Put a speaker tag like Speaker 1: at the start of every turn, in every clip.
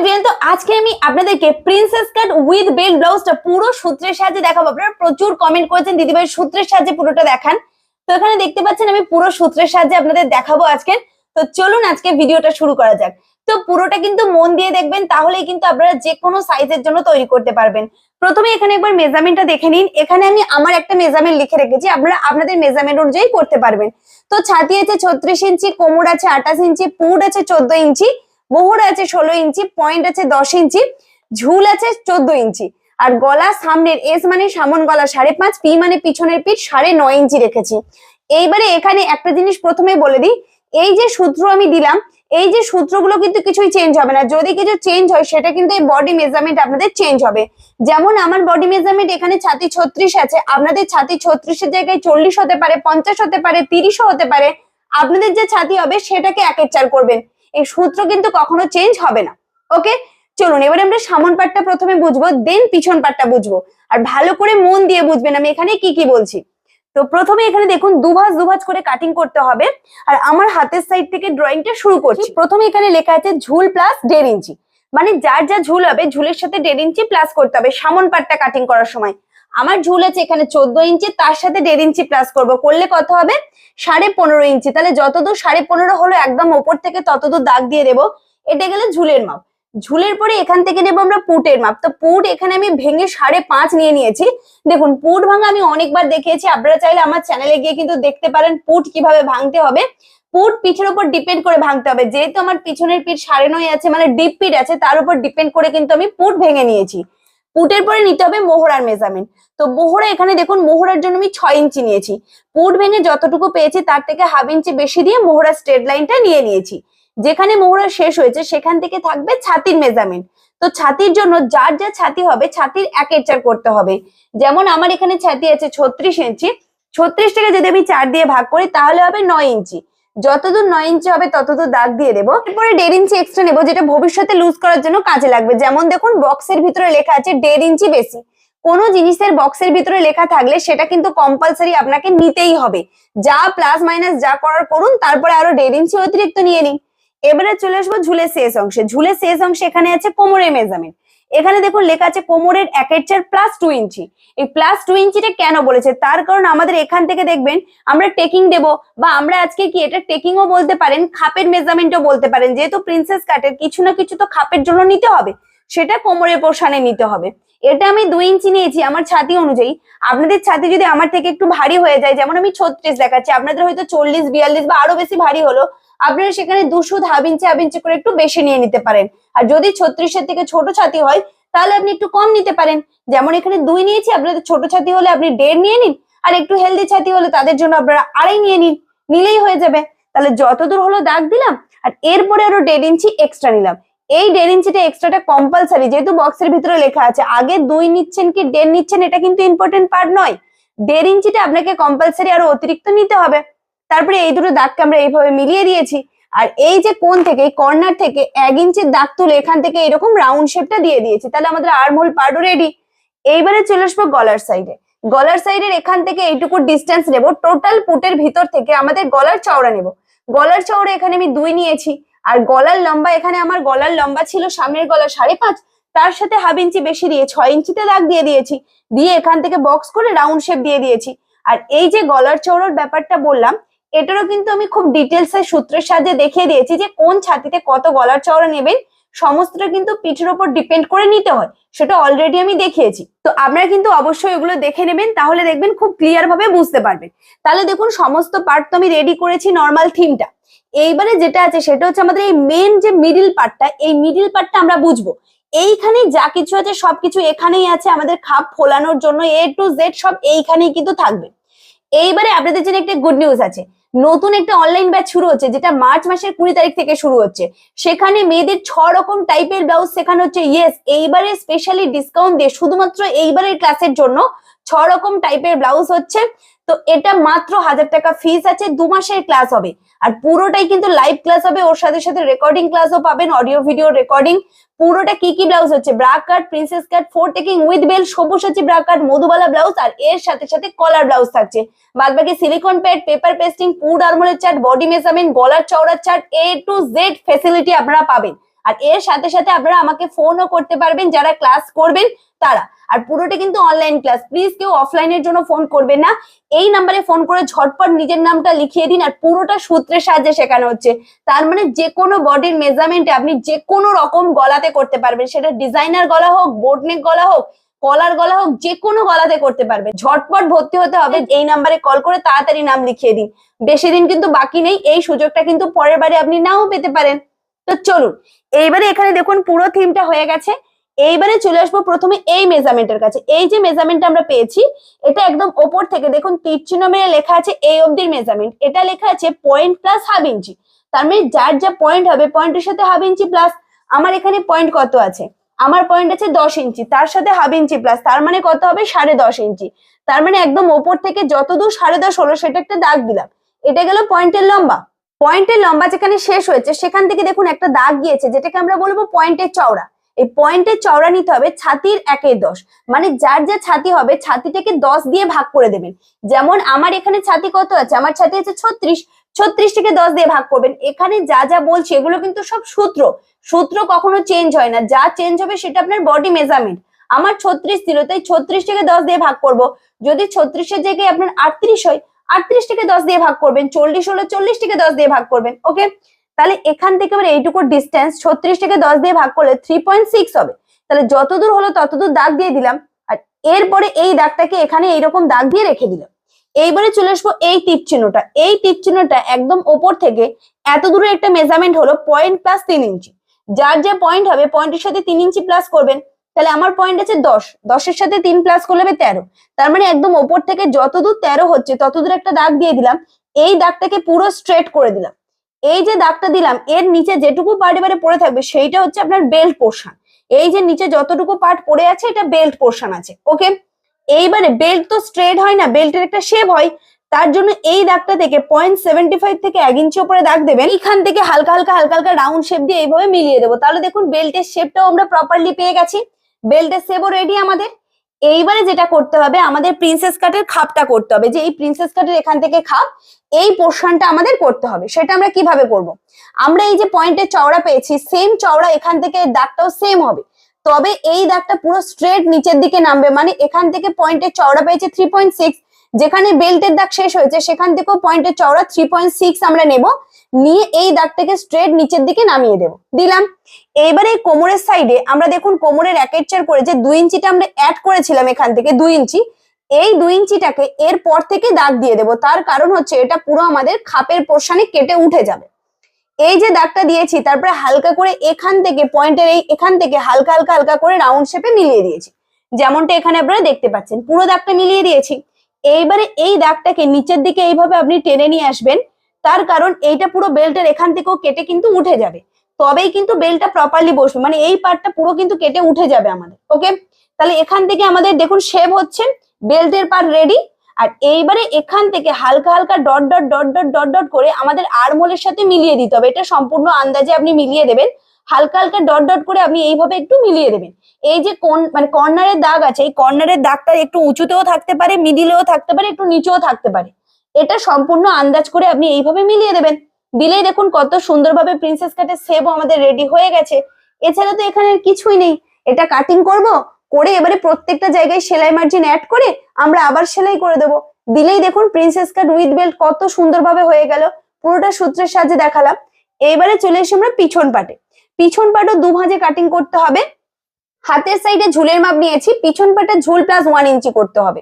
Speaker 1: আজকে আমি আপনাদেরকে প্রিন্সেস কাট উইথ ব্লাউজটা পুরো সূত্রের সাহায্যে দেখাবো। আপনারা প্রচুর কমেন্ট করেছেন, দিদিভাই সূত্রের সাহায্যে পুরোটা দেখান। তো এখানে দেখতে পাচ্ছেন, আমি পুরো সূত্রের সাহায্যে আপনাদের দেখাবো আজকে। চলুন আজকে ভিডিওটা শুরু করা যাক। তো পুরোটা কিন্তু মন দিয়ে দেখবেন, তাহলেই কিন্তু আপনারা যে কোনো সাইজের জন্য তৈরি করতে পারবেন। প্রথমে এখানে একবার মেজারমেন্টটা দেখে নিন। এখানে আমি আমার একটা মেজারমেন্ট লিখে রেখেছি, আপনারা আপনাদের মেজারমেন্ট অনুযায়ী করতে পারবেন। তো ছাতি আছে ছত্রিশ ইঞ্চি, কোমর আছে আঠাশ ইঞ্চি, পুট আছে চোদ্দ ইঞ্চি মোহর আছে ষোলো ইঞ্চি পয়েন্ট আছে দশ ইঞ্চি, ঝুল আছে চোদ্দ ইঞ্চি। আর গলা সামনের এস মানে সামন গলা সাড়ে পাঁচ পি মানে পিছনের পিঠ সাড়ে নয় ইঞ্চি রেখেছি। এইবারে এখানে একটা জিনিস প্রথমে বলে দিই, এই যে সূত্র আমি দিলাম, এই যে সূত্রগুলো কিন্তু কিছুই চেঞ্জ হবে না। যদি কিছু চেঞ্জ হয়, সেটা কিন্তু এই বডি মেজারমেন্ট আপনাদের চেঞ্জ হবে। যেমন আমার বডি মেজারমেন্ট এখানে ছাতি ছত্রিশ আছে, আপনাদের ছাতি ছত্রিশের জায়গায় চল্লিশ হতে পারে, পঞ্চাশ হতে পারে, তিরিশও হতে পারে। আপনাদের যে ছাতি হবে, সেটাকে একের চার করবেন। এই সূত্র কিন্তু কখনো চেঞ্জ হবে না। ওকে চলুন এবারে আমরা সামন পাটটা প্রথমে বুঝব দেন পিছন পাটটা বুঝব। আর ভালো করে মন দিয়ে বুঝবেন আমি এখানে কি কি বলছি। তো প্রথমে এখানে দেখুন দুভাজ দুভাজ করে কাটিং করতে হবে। আর আমার হাতের সাইড থেকে ড্রয়িংটা শুরু করছি। প্রথমে এখানে লেখা আছে ঝুল প্লাস দেড় ইঞ্চি। মানে যার যা ঝুল হবে ঝুলের সাথে দেড় ইঞ্চি প্লাস করতে হবে। সামন পাটটা কাটিং করার সময়। আমার ঝুল আছে এখানে চোদ্দ ইঞ্চি, তার সাথে দেড় ইঞ্চি প্লাস করব। করলে কত হবে? সাড়ে পনেরো ইঞ্চি। তাহলে যতদূর সাড়ে পনেরো হলো, একদম ওপর থেকে ততদূর দাগ দিয়ে দেবো। এটা গেলে ঝুলের মাপ। ঝুলের পরে এখান থেকে নেব আমরা পুটের মাপ। তো পুট এখানে আমি ভেঙে সাড়ে পাঁচ নিয়ে নিয়েছি। দেখুন, পুট ভাঙা আমি অনেকবার দেখিয়েছি। আপনারা চাইলে আমার চ্যানেলে গিয়ে কিন্তু দেখতে পারেন পুট কীভাবে ভাঙতে হবে। পুট পিঠের উপর ডিপেন্ড করে ভাঙতে হবে। যেহেতু আমার পিছনের পিঠ সাড়ে নয় আছে মানে ডিপ পিঠ আছে, তার উপর ডিপেন্ড করে কিন্তু আমি পুট ভেঙে নিয়েছি। পুটের পরে নিতে হবে মোহরার মেজারমেন্ট তো মোহরা এখানে দেখুন, মোহরার জন্য আমি ছয় ইঞ্চি নিয়েছি। পুট ভেঙে যতটুকু পেয়েছি তার থেকে হাফ ইঞ্চি বেশি দিয়ে মোহরা স্ট্রেট লাইনটা নিয়ে নিয়েছি। যেখানে মোহরা শেষ হয়েছে সেখান থেকে থাকবে ছাতির মেজারমেন্ট তো ছাতির জন্য যার যা ছাতি হবে, ছাতির একের চার করতে হবে। যেমন আমার এখানে ছাতি আছে ছত্রিশ ইঞ্চি। ছত্রিশটাকে যদি আমি চার দিয়ে ভাগ করি তাহলে হবে নয় ইঞ্চি। যতদূর নয় ইঞ্চি হবে, ততদূর দাগ দিয়ে দেবো। এরপরে দেড় ইঞ্চি এক্সট্রা নেব, যেটা ভবিষ্যতে লুজ করার জন্য কাজে লাগবে। যেমন দেখুন বক্সের ভিতরে লেখা আছে দেড় ইঞ্চি বেশি। কোনো জিনিসের বক্সের ভিতরে লেখা থাকলে সেটা কিন্তু কম্পালসারি আপনাকে নিতেই হবে। যা প্লাস মাইনাস যা করার করুন, তারপরে আরও দেড় ইঞ্চি অতিরিক্ত নিয়ে নিন। এবারে চলে আসব ঝুলের শেষ অংশে। ঝুলের শেষ অংশে এখানে আছে কোমরের মেজারমেন্ট এখানে দেখুন লেখা আছে কোমরের একের চার প্লাস টু ইঞ্চি। এই প্লাস টু ইঞ্চিটা কেন বলেছে? তার কারণ আমাদের এখান থেকে দেখবেন আমরা টেকিং দেব বা আমরা আজকে কি এটা টেকিংও বলতে পারেন, খাপের মেজারমেন্টও বলতে পারেন। যেহেতু প্রিন্সেস কাটের কিছু না কিছু তো খাপের জন্য নিতে হবে, সেটা কোমরের পোষণে নিতে হবে। এটা আমি দুই ইঞ্চি নিয়েছি আমার ছাতি অনুযায়ী। আপনাদের ছাতি যদি আমার থেকে একটু ভারী হয়ে যায়, যেমন আমি ছত্রিশ দেখাচ্ছি, আপনাদের হয়তো চল্লিশ, বিয়াল্লিশ বা আরও বেশি ভারী হলো আপনারা সেখানে দুশো হাফ ইঞ্চি হাফ ইঞ্চি করে একটু বেশি নিয়ে নিতে পারেন। আর যদি ছত্রিশের থেকে ছোট ছাতি হয়, তাহলে আপনি একটু কম নিতে পারেন। যেমন এখানে দুই নিয়েছি, আপনাদের ছোট ছাতি হলে আপনি দেড় নিয়ে নিন, আর একটু হেলদি ছাতি হলে তাদের জন্য আপনারা আড়াই নিয়ে নিন। নিলেই হয়ে যাবে। তাহলে যতদূর হলো দাগ দিলাম, আর এরপরে আরও দেড় ইঞ্চি এক্সট্রা নিলাম। এই দেড় ইঞ্চিটা এক্সট্রাটা কম্পালসারি যেহেতু বক্সের ভিতরে লেখা আছে। আগে দুই নিচ্ছেন কি দেড় নিচ্ছেন, এটা কিন্তু ইম্পর্টেন্ট পার্ট নয়। দেড় ইঞ্চিটা আপনাকে কম্পালসারি আরও অতিরিক্ত নিতে হবে। তারপরে এই দুটো দাগকে আমরা এইভাবে মিলিয়ে দিয়েছি। আর এই যে কোন থেকে, এই কর্নার থেকে এক ইঞ্চির দাগ তুলে এখান থেকে এরকম রাউন্ড শেপটা দিয়ে দিয়েছি। তাহলে আমাদের আর্মহোল পার্টও রেডি এইবারে চলে আসব গলার সাইডে গলার সাইডের এখান থেকে এইটুকু ডিস্টেন্স নেব। টোটাল পুটের ভিতর থেকে আমাদের গলার চওড়া নেব। গলার চওড়া এখানে আমি দুই নিয়েছি। আর গলার লম্বা, এখানে আমার গলার লম্বা ছিল সামনের গলা সাড়ে পাঁচ। তার সাথে হাফ ইঞ্চি বেশি দিয়ে ছয় ইঞ্চিতে দাগ দিয়ে দিয়েছি। দিয়ে এখান থেকে বক্স করে রাউন্ড শেপ দিয়ে দিয়েছি। আর এই যে গলার চওড়ার ব্যাপারটা বললাম এটারও কিন্তু আমি খুব ডিটেলস এর সূত্রের সাহায্যে দেখিয়ে দিয়েছি যে কোন ছাতিতে কত গলার চওড়া নেবেন। সমস্তটা কিন্তু পিঠের ওপর ডিপেন্ড করে নিতে হয়, সেটা অলরেডি আমি দেখিয়েছি। তো আপনারা কিন্তু অবশ্যই এগুলো দেখে নেবেন, তাহলে দেখবেন খুব ক্লিয়ার ভাবে বুঝতে পারবেন। তাহলে দেখুন, সমস্ত পার্ট তো আমি রেডি করেছি নর্মাল থিমটা এইবারে যেটা আছে, সেটা হচ্ছে আমাদের এই মেন যে মিডিল পার্টটা এই মিডিল পার্টটা আমরা বুঝব। এইখানে যা কিছু আছে, সবকিছু এখানেই আছে আমাদের খাপ ফোলানোর জন্য এ টু জেড সব এইখানেই কিন্তু থাকবে। এইবারে আপনাদের জন্য একটা গুড নিউজ আছে। নতুন একটা অনলাইন ব্যাচ শুরু হচ্ছে, যেটা মার্চ মাসের কুড়ি তারিখ থেকে শুরু হচ্ছে। সেখানে মেয়েদের ছ রকম টাইপের ব্লাউজ শেখানো হচ্ছে। ইয়েস এইবারে স্পেশালি ডিসকাউন্ট দিয়ে শুধুমাত্র এইবারের ক্লাসের জন্য ছ রকম টাইপের ব্লাউজ হচ্ছে। তো এটা মাত্র হাজার টাকা ফিস আছে, দু মাসের ক্লাস হবে। আর পুরোটাই কিন্তু লাইভ ক্লাস হবে, ওর সাথে সাথে রেকর্ডিং ক্লাসও পাবেন অডিও ভিডিও রেকর্ডিং পুরোটা কি কি ব্লাউজ হচ্ছে? Bra cut princess cut four taking with bell সবুজ Sabyasachi bra cut Madhubala blouse আর এর সাথে সাথে কলার ব্লাউজ থাকছে। বাদ বাকি সিলিকন প্যাড পেপার পেস্টিং পুড আর্মোলের চার্ট বডি মেজারমেন্ট গলার চওড়ার chart A to Z facility আপনারা পাবেন। আর এর সাথে সাথে আপনারা আমাকে ফোনও করতে পারবেন, যারা ক্লাস করবেন তারা। আর পুরোটা কিন্তু অনলাইন ক্লাস প্লিজ কেউ অফলাইনের জন্য ফোন করবেন না। এই নাম্বারে ফোন করে ঝটপট নিজের নামটা লিখিয়ে দিন আর পুরোটা সূত্রের সাহায্যে শেখানো হচ্ছে। তার মানে যে কোনো বডির মেজারমেন্টে আপনি যে কোনো রকম গলাতে করতে পারবেন। সেটা ডিজাইনার গলা হোক বোর্ড নেক গলা হোক কলার গলা হোক, যে কোনো গলাতে করতে পারবে ঝটপট ভর্তি হতে হবে। এই নাম্বারে কল করে তাড়াতাড়ি নাম লিখিয়ে দিন। বেশি দিন কিন্তু বাকি নেই। এই সুযোগটা কিন্তু পরের বারে আপনি নাও পেতে পারেন। তো চলুন, এইবারে এখানে দেখুন পুরো থিমটা হয়ে গেছে। এইবারে চলে আসব প্রথমে এই মেজারমেন্টের কাছে। এই যে মেজারমেন্ট আমরা পেয়েছি, এটা একদম ওপর থেকে দেখুন তীর চিহ্ন মেরে লেখা আছে এই অবধির মেজারমেন্ট। এটা লেখা আছে পয়েন্ট প্লাস হাফ ইঞ্চি তার মানে যার যা পয়েন্ট হবে পয়েন্টের সাথে হাফ ইঞ্চি প্লাস আমার এখানে পয়েন্ট কত আছে? আমার পয়েন্ট আছে দশ ইঞ্চি তার সাথে হাফ ইঞ্চি প্লাস তার মানে কত হবে? সাড়ে দশ ইঞ্চি তার মানে একদম ওপর থেকে যতদূর সাড়ে দশ হলো, সেটা একটা দাগ দিলাম। এটা গেল পয়েন্টের লম্বা। পয়েন্টের লম্বা যেখানে শেষ হয়েছে, সেখান থেকে দেখুন একটা দাগ গিয়েছে, যেটাকে আমরা বলব পয়েন্টের চওড়া। এই পয়েন্টের চওড়া নিতে হবে ছাতির একের দশ। মানে যার যা ছাতি হবে, ছাতিটাকে দশ দিয়ে ভাগ করে দেবেন। যেমন আমার এখানে ছাতি কত আছে? আমার ছাতি আছে ছত্রিশ। ছত্রিশ থেকে দশ দিয়ে ভাগ করবেন। এখানে যা যা বলছি, এগুলো কিন্তু সব সূত্র। সূত্র কখনো চেঞ্জ হয় না। যা চেঞ্জ হবে সেটা আপনার বডি মেজারমেন্ট আমার ছত্রিশ ছিল, তাই ছত্রিশ থেকে দশ দিয়ে ভাগ করব। যদি ছত্রিশের জায়গায় আপনার আটত্রিশ হয় আটত্রিশ থেকে দশ দিয়ে ভাগ করবেন, চল্লিশ হলে চল্লিশ থেকে দশ দিয়ে ভাগ করবেন ওকে তাহলে এখান থেকে এবার এইটুকু ডিস্টেন্স ছত্রিশ থেকে দশ দিয়ে ভাগ করলে থ্রি পয়েন্ট সিক্স হবে। তাহলে যতদূর হলো ততদূর দাগ দিয়ে দিলাম, আর এরপরে এই দাগটাকে এখানে এইরকম দাগ দিয়ে রেখে দিলাম। এইবারে চলে আসব এই তীর চিহ্নটা। এই তীর চিহ্নটা একদম ওপর থেকে এত দূরে একটা মেজারমেন্ট হলো পয়েন্ট প্লাস তিন ইঞ্চি। যার যে পয়েন্ট হবে পয়েন্টের সাথে তিন ইঞ্চি প্লাস করবেন তাহলে আমার পয়েন্ট আছে দশ। দশের সাথে তিন প্লাস করলে হবে তেরো। তার মানে একদম ওপর থেকে যতদূর তেরো হচ্ছে, ততদূর একটা দাগ দিয়ে দিলাম। এই দাগটাকে পুরো স্ট্রেট করে দিলাম। এই যে দাগটা দিলাম, এর নিচে যেটুকু পার্ট এবারে পড়ে থাকবে, সেইটা হচ্ছে আপনার বেল্ট পোর্শন এই যে নিচে যতটুকু পার্ট পড়ে আছে, এটা বেল্ট পোর্শন আছে। ওকে এইবারে বেল্ট তো স্ট্রেট হয় না বেল্টের একটা শেপ হয়। তার জন্য এই দাগটা থেকে পয়েন্ট সেভেন্টি ফাইভ থেকে এক ইঞ্চি উপরে দাগ দেবেন। এখান থেকে হালকা হালকা হালকা হালকা রাউন্ড শেপ দিয়ে এইভাবে মিলিয়ে দেবো। তাহলে দেখুন বেল্টের শেপটাও আমরা প্রপারলি পেয়ে গেছি। বেল্টের সেবও রেডি আমাদের। এইবারে যেটা করতে হবে, আমাদের প্রিন্সেস কাটের খাপটা করতে হবে। যে এই প্রিন্সেস কাটের এখান থেকে খাপ, এই পোর্শনটা আমাদের করতে হবে। সেটা আমরা কীভাবে করব? আমরা এই যে পয়েন্টের চওড়া পেয়েছি সেম চওড়া এখান থেকে দাগটাও সেম হবে। তবে এই দাগটা পুরো স্ট্রেট নিচের দিকে নামবে। মানে এখান থেকে পয়েন্টের চওড়া পেয়েছে থ্রি পয়েন্ট সিক্স যেখানে বেল্টের দাগ শেষ হয়েছে, সেখান থেকেও পয়েন্টের চওড়া থ্রি পয়েন্ট সিক্স আমরা নেব। নিয়ে এই দাগটাকে স্ট্রেট নিচের দিকে নামিয়ে দেব। দিলাম। এইবারে এই কোমরের সাইডে আমরা দেখুন কোমরের একের চের করে যে দুই ইঞ্চিটা আমরা অ্যাড করেছিলাম এখান থেকে, দুই ইঞ্চি, এই দুই ইঞ্চিটাকে এর পর থেকে দাগ দিয়ে দেব। তার কারণ হচ্ছে এটা পুরো আমাদের খাপের পোর্শনে কেটে উঠে যাবে। এই যে দাগটা দিয়েছি, তারপরে হালকা করে এখান থেকে পয়েন্টের এই এখান থেকে হালকা হালকা হালকা করে রাউন্ড শেপে মিলিয়ে দিয়েছি। যেমনটা এখানে আপনারা দেখতে পাচ্ছেন। পুরো দাগটা মিলিয়ে দিয়েছি। এইবারে এই দাগটাকে নিচের দিকে এইভাবে আপনি টেনে নিয়ে আসবেন, তার কারণ এইটা পুরো বেল্টের এখান থেকেও কেটে কিন্তু উঠে যাবে। তবেই কিন্তু বেলটা প্রপারলি বসবে মানে এই পার্টটা পুরো কিন্তু কেটে উঠে যাবে আমাদের ওকে তাহলে এখান থেকে আমাদের দেখুন শেপ হচ্ছে, বেল্টের পার্ট রেডি আর এইবারে এখান থেকে হালকা হালকা dot dot dot dot dot dot করে আমাদের আরমোলের সাথে মিলিয়ে দিতে হবে। এটা সম্পূর্ণ আন্দাজে আপনি মিলিয়ে দেবেন হালকা হালকা ডট ডট করে আপনি এইভাবে একটু মিলিয়ে দেবেন। এই যে কোন মানে কর্নারের দাগ আছে, এই কর্নারের দাগটা একটু উঁচুতেও থাকতে পারে, মিডিলেও থাকতে পারে, একটু নিচেও থাকতে পারে। এটা সম্পূর্ণ আন্দাজ করে আপনি এইভাবে মিলিয়ে দেবেন। দিলেই দেখুন কত সুন্দরভাবে প্রিন্সেস কাটের সেবও আমাদের রেডি হয়ে গেছে। এছাড়া তো এখানে কিছুই নেই। এটা কাটিং করব, করে এবারে প্রত্যেকটা জায়গায় সেলাই মার্জিন অ্যাড করে আমরা আবার সেলাই করে দেবো। দিলেই দেখুন প্রিন্সেস কাট উইথ বেল্ট কত সুন্দরভাবে হয়ে গেল। পুরোটা সূত্রের সাহায্যে দেখালাম। এইবারে চলে এসে আমরা পিছন পাটে। পিছন পাটও দু ভাঁজে কাটিং করতে হবে। হাতের সাইডে ঝুলের মাপ নিয়েছি, পিছন পাটে ঝুল প্লাস ওয়ান ইঞ্চি করতে হবে।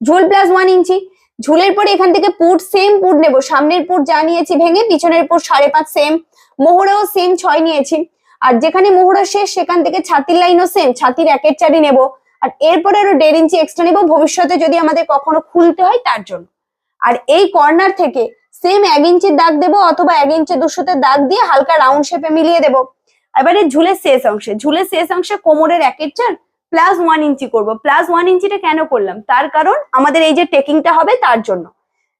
Speaker 1: ঝুল প্লাস ওয়ান ইঞ্চি ঝুলের পরে এখান থেকে পুট সেম পুট নেব। সামনের পুট যা নিয়েছি ভেঙে, পিছনের পুট সাড়ে পাঁচ সেম মোহরেও সেম ছয় নিয়েছি। আর যেখানে মোহরা শেষ, সেখান থেকে ছাতির লাইনও সেম ছাতির একের চারি নেব। আর এরপরে আরও দেড় ইঞ্চি এক্সট্রা নেব। ভবিষ্যতে যদি আমাদের কখনো খুলতে হয়, তার জন্য। আর এই কর্নার থেকে সেম এক ইঞ্চির দাগ দেবো, অথবা এক ইঞ্চি দুশোতে দাগ দিয়ে হালকা রাউন্ড শেপে মিলিয়ে দেবো। এবারে ঝুলের শেষ অংশে, ঝুলের শেষ অংশে কোমরের একের চার প্লাস ওয়ান ইঞ্চি করব। প্লাস ওয়ান ইঞ্চিটা কেন করলাম? তার কারণ আমাদের এই যে টেকিংটা হবে তার জন্য।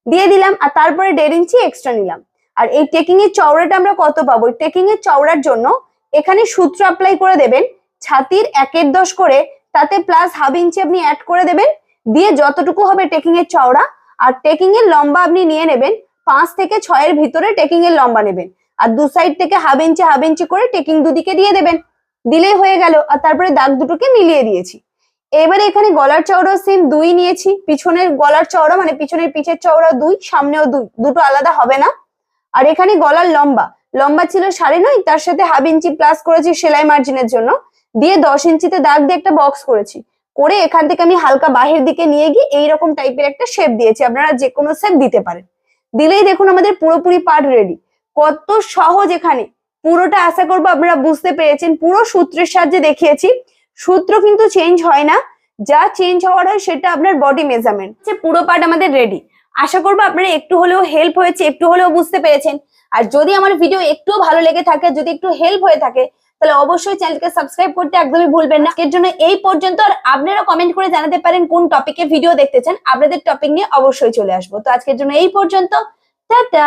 Speaker 1: দিয়ে দিলাম আর তারপরে দেড় ইঞ্চি এক্সট্রা নিলাম। আর এই টেকিং এর চওড়াটা আমরা কত পাবো? টেকিং এর চওড়ার জন্য এখানে সূত্র অ্যাপ্লাই করে দেবেন, ছাতির একের দশ করে, তাতে প্লাস হাফ ইঞ্চি আপনি অ্যাড করে দেবেন। দিয়ে যতটুকু হবে টেকিং এর চওড়া, আর টেকিং এর লম্বা আপনি নিয়ে নেবেন, পাঁচ থেকে ছয়ের ভিতরে টেকিং এর লম্বা নেবেন। আর দু সাইড থেকে হাফ ইঞ্চি হাফ ইঞ্চি করে টেকিং দুদিকে দিয়ে দেবেন। দিলেই হয়ে গেল। আর তারপরে দাগ দুটোকে মিলিয়ে দিয়েছি। এবারে এখানে গলার চওড়াও সেম দুই নিয়েছি। পিছনের গলার চওড়া মানে পিছনের পিঠের চওড়া দুই, সামনেও দুই। দুটো আলাদা হবে না। আর এখানে গলার লম্বা। লম্বা ছিল সাড়ে নয়, তার সাথে হাফ ইঞ্চি প্লাস করেছি সেলাই মার্জিনের জন্য। দিয়ে দশ ইঞ্চিতে দাগ দিয়ে একটা বক্স করেছি। করে এখান থেকে আমি হালকা বাহির দিকে নিয়ে গিয়ে এইরকম টাইপের একটা শেপ দিয়েছি। আপনারা যে কোনো শেপ দিতে পারেন। দিলেই দেখুন আমাদের পুরোপুরি পার্ট রেডি কত সহজ এখানে। পুরোটা আশা করব আপনারা বুঝতে পেরেছেন, পুরো সূত্রের সাহায্যে দেখিয়েছি। সূত্র কিন্তু চেঞ্জ হয় না, যা চেঞ্জ হওয়ার হয় সেটা আপনার বডি মেজারমেন্ট পুরো পার্ট আমাদের রেডি আশা করব আপনারা একটু হলেও হেল্প হয়েছে, একটু হলেও বুঝতে পেরেছেন। আর যদি আমার ভিডিও একটু ভালো লেগে থাকে, যদি একটু হেল্প হয়ে থাকে, তাহলে অবশ্যই চ্যানেলকে সাবস্ক্রাইব করতে একদমই ভুলবেন না। এর জন্য এই পর্যন্ত, আর আপনারা কমেন্ট করে জানাতে পারেন কোন টপিকে ভিডিও দেখতে চান। আপনাদের টপিক নিয়ে অবশ্যই চলে আসব। তো আজকের জন্য এই পর্যন্ত, টাটা!